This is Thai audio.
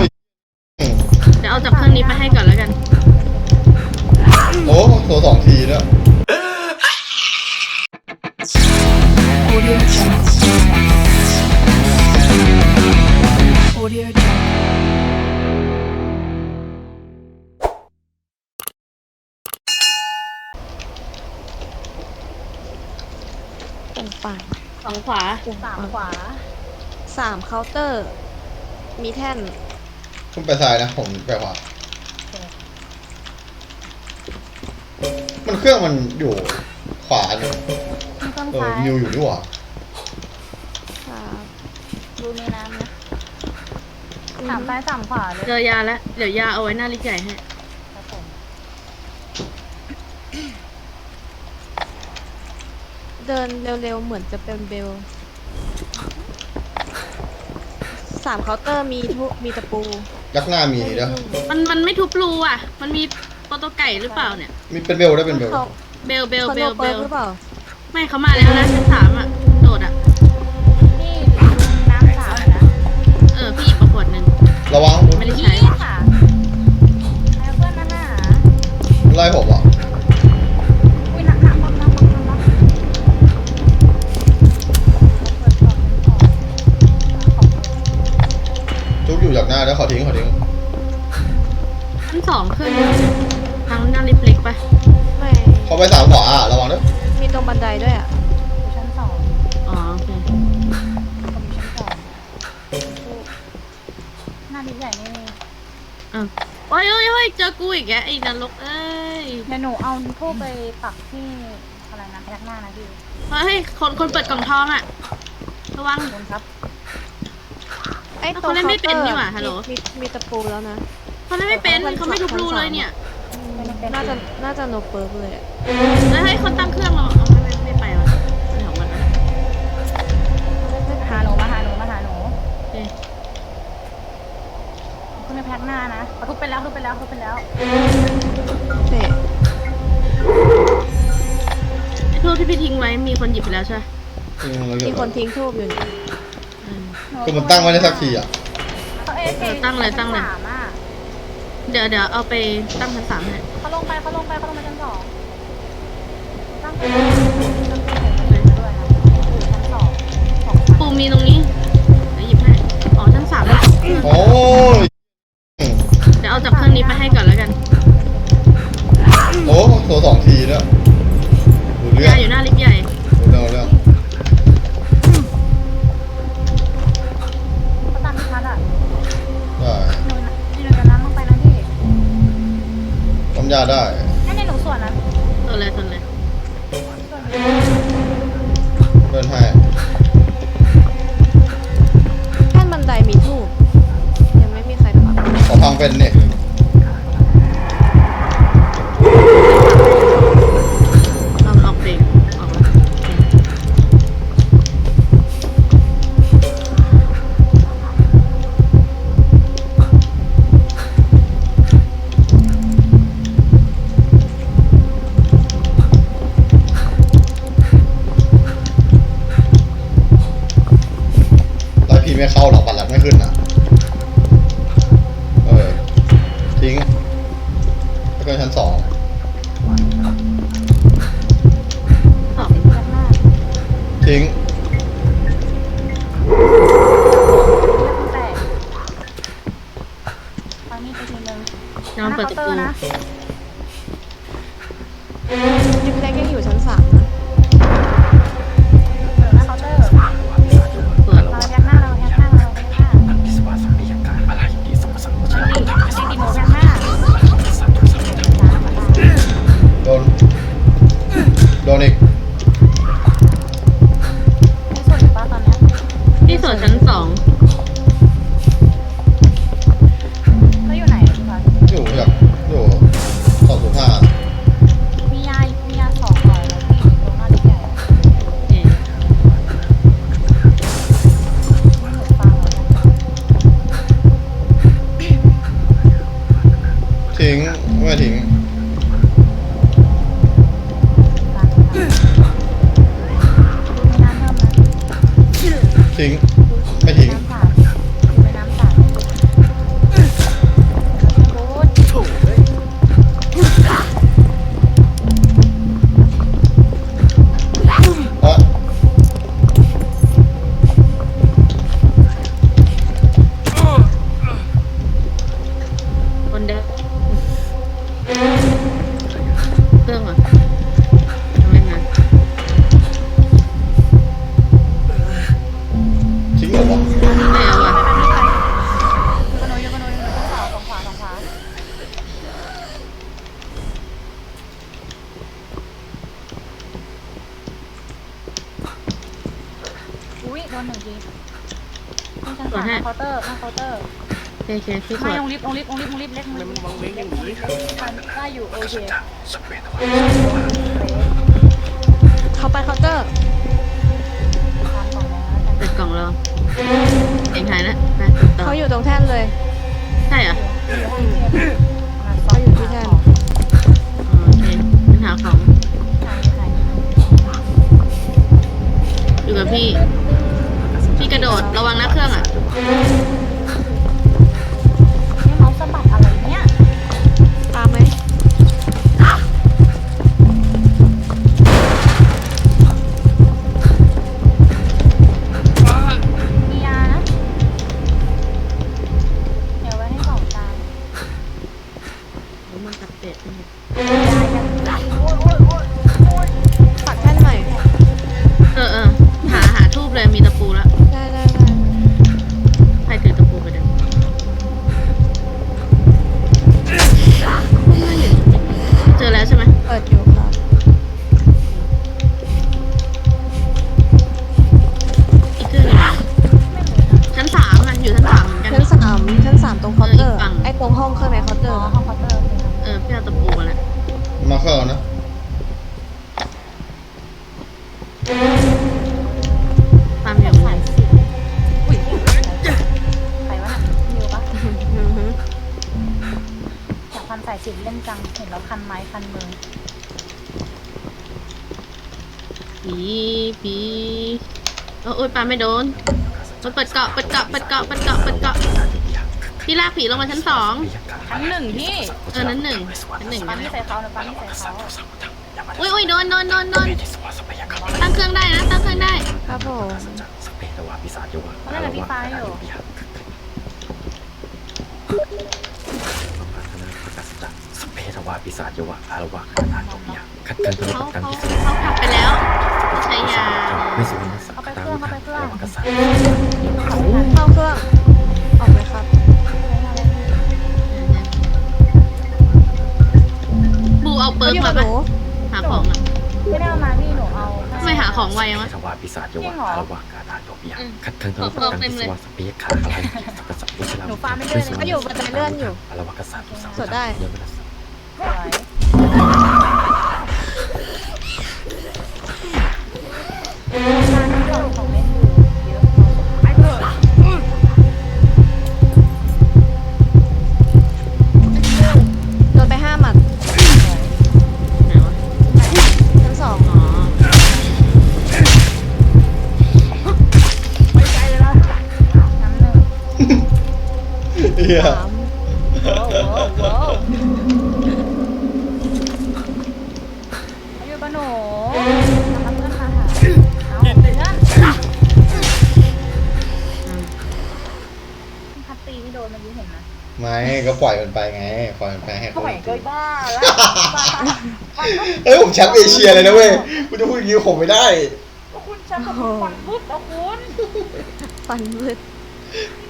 ยเดี๋ยวเอาจากเครื่องนี้ไปให้ก่อนแล้วกัน โอ้โทรสองทีแล้วย Audio Jungle. Audio Jungle. ตรงฝั่งสองขวา สามขวาสามเคาน์เตอร์ มีแท่น คุณไปซ้ายนะผมไปขวามันเครื่องมันอยู่ขวาเนี่ยมีต้นเออซ้ายมิวอยู่นี่หว่าครับดูในน้ำนะสามซ้ายสามขวาเลยเจอยาแล้ว เดี๋ยวยาเอาไว้หน้าลิฟต์ใหญ่ให้ ครับผมเดินเร็วๆเหมือนจะเป็นเบล สามเคาน์เตอร์มีทุมีตะปูยักษ์หน้ามีนี่นะมันมันไม่ทุบรูอะ มันมีโปรโตไก่หรือเปล่าเนี่ย มีเป็นเบลได้เป็นเบลเขาเบลเบลเขาเบโนลเบเปิร์ลหรือเปล่า ไม่เขามาแล้วนะชั้นสามอะ โดดอะ นี่น้ำสามนะเออ พี่หยิบมาขวดหนึ่งระวังคุณไม่ได้นี่ค่ะแอปเปิ้ลนะฮะไล่ผมอะ หน้าดินใหญ่นี่อะโอ้ยโอ้ยโอ้ยเจอกูอีกแกไอ้นรกเอ้ยเดี๋ยวหนูเอาทูบไปปักที่อะไรนะพยักหน้านะพี่เฮ้ยคนคนเปิดกล่องทองอะระวัง ขอบคุณครับ ไอ้แล้วตรงเขาเล่นไม่เคาน์เตอร์เป็นนี่หว่าอะฮัลโหล มีมีตะปูแล้วนะ เขาเล่นไม่เป็นเขาไม่ทุบรูเลยเนี่ยน่าจะน่าจะโนเปิร์เลยอะแล้วให้คนตั้งเครื่องเราเอ หน้านะเขาทุบไปแล้วทุบไปแล้วทุบไปแล้วเตะไอ้ทูบที่พี่ทิ้งไว้มีคนหยิบไปแล้วใช่ไหมอืมเราเก็มีบคนทิ้งทูบอยู่นี่อืมคือมันตั้งไว้ได้สักทีอะเขาเอฟเออตั้งเลยตั้งเลย สามอะเดี๋ยวเดี๋ยวเอาไปตั้งชั้นสามให้เขาลงไปเขาลงไปเขาลงไปชั้นสองตั้ง แล้วก็ชั้นสองออกพยักหน้าทิ้ง ไปถึงทิ้งไปทิ้งคนเด็ก พิ่มนะทิ้งไม่ทิ้งน้ำสาดดูในน้ำสาดตรวจให้เคาน์เตอร์หน้าเคาน์เตอร์โอเคโอเคพี่ตรไม่วจลงลิฟต์ลงลิฟต์ลงลิฟต์ลงลิฟต์เล็กมันวางเว้งอย่างนี้ได้อยู่โอเคสเปนวะเขาไปเคาน์เตอร์ทานก่อนนะกันเปิดกล่องรอเองหายแล้วไปต่อเขาอยู่ตรงแท่นเลย ใช่เหรออยู่ห้องเทียบมาซ้เขาอยู่ที่แท่นอ๋อโอเคปัญหาของทางทางอยู่กับพี่ พี่กระโดดระวังนะเครื่องอะ มาเข้านะตามอยู่สายสิบอุ้ยใครวะน่ะนิวปะอือฮึอยากพันสายสิบเล่นจัง เห็นแล้วคันไม้คันมือผีผีเออโอ๊ยปาไม่โดนเปิดเกาะเปิดเกาะเปิดเกาะเปิดเกาะเปิดเกาะพี่ลากผีลงมาชั้นสอง ชั้นหนึ่งพี่เออนั้นหนึ่งชั้นหนึ่งปั๊มที่ใส่เขานะปั๊มที่ใส่เขาอุ้ยอุ้ยโดนโดนโดนโดนตั้งเครื่องได้นะตั้งเครื่องได้ครับผมสเปนวะพิศาจอยู่วะเขาเล่นกับพี่ฟ้าอยู่สเปนวะพิศาจอยู่วะอารวะคาถาโตมิยะขัดเกินตัวเขากันเขาที่สุดเขาขับไปแล้วใช้ยาไม่สมนัสสักตาวิธานอารวะกษัตริย์เข้าเครื่อง ร์กอยู่มากับหปะนูหาของอะไม่ได้เอามาพี่หนูเอาทำไมหาของไวสวะเปนวะพิศาจอยู่วะอารวะคาถาโตมิยะขัดเกินตัวกันที่สุดสเปนขาอะไรสักกษัตริย์วิชลาอารวะกษัตริย์เยอะไปแล้วสวย ก็ปล่อยมันไปไงปล่อยมันไปให้ก็เขาไหวเกยบ้าแล้วเอ้ยผมแชมป์เอเชียเลยนะเว้ยคุณจะพูดอย่างนี้ผมไม่ได้ก็คุณแชมป์กับคุณฟันพุดแล้วคุณฟันมืดพี่นิว